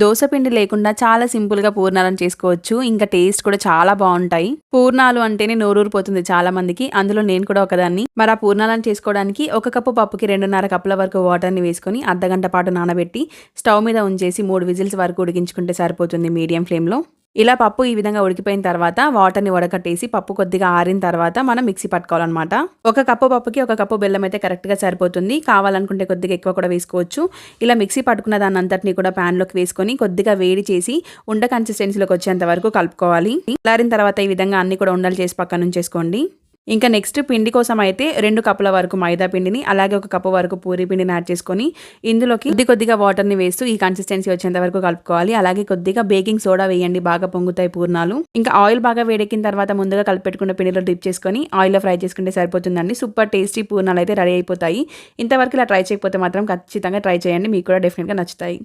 దోశపిండి లేకుండా చాలా సింపుల్గా పూర్ణాలను చేసుకోవచ్చు. ఇంకా టేస్ట్ కూడా చాలా బాగుంటాయి. పూర్ణాలు అంటేనే నోరూరిపోతుంది చాలా మందికి. అందులో నేను కూడా ఒకదాన్ని. మరి ఆ పూర్ణాలను చేసుకోవడానికి ఒక కప్పు పప్పుకి రెండున్నర కప్పుల వరకు వాటర్ని వేసుకొని అర్ధగంట పాటు నానబెట్టి స్టవ్ మీద ఉంచేసి మూడు విజిల్స్ వరకు ఉడికించుకుంటే సరిపోతుంది మీడియం ఫ్లేమ్లో. ఇలా పప్పు ఈ విధంగా ఉడికిపోయిన తర్వాత వాటర్ని వడకట్టేసి పప్పు కొద్దిగా ఆరిన తర్వాత మనం మిక్సీ పట్టుకోవాలన్నమాట. ఒక కప్పు పప్పుకి ఒక కప్పు బెల్లం అయితే కరెక్ట్గా సరిపోతుంది. కావాలనుకుంటే కొద్దిగా ఎక్కువ కూడా వేసుకోవచ్చు. ఇలా మిక్సీ పట్టుకున్న దాని అంతటిని కూడా ప్యాన్లోకి వేసుకొని కొద్దిగా వేడి చేసి ఉండ కన్సిస్టెన్సీలోకి వచ్చేంత వరకు కలుపుకోవాలి. చల్లారిన తర్వాత ఈ విధంగా అన్ని కూడా ఉండలు చేసి పక్కన ఉంచేసుకోండి ఇంకా నెక్స్ట్ పిండి కోసం అయితే రెండు కప్పుల వరకు మైదా పిండిని అలాగే ఒక కప్పు వరకు పూరి పిండిని యాడ్ చేసుకొని ఇందులోకి కొద్ది కొద్దిగా వాటర్ని వేస్తూ ఈ కన్సిస్టెన్సీ వచ్చేంత వరకు కలుపుకోవాలి. అలాగే కొద్దిగా బేకింగ్ సోడా వేయండి బాగా పొంగుతాయి పూర్ణాలు. ఇంకా ఆయిల్ బాగా వేడెక్కిన తర్వాత ముందుగా కలిపెట్టుకున్న పిండిలో డిప్ చేసుకొని ఆయిల్లో ఫ్రై చేసుకుంటే సరిపోతుందండి. సూపర్ టేస్టీ పూర్ణాలు అయితే రెడీ అయిపోతాయి. ఇంతవరకు ఇలా ట్రై చేయకపోతే మాత్రం ఖచ్చితంగా ట్రై చేయండి. మీకు కూడా డెఫినెట్గా నచ్చుతాయి.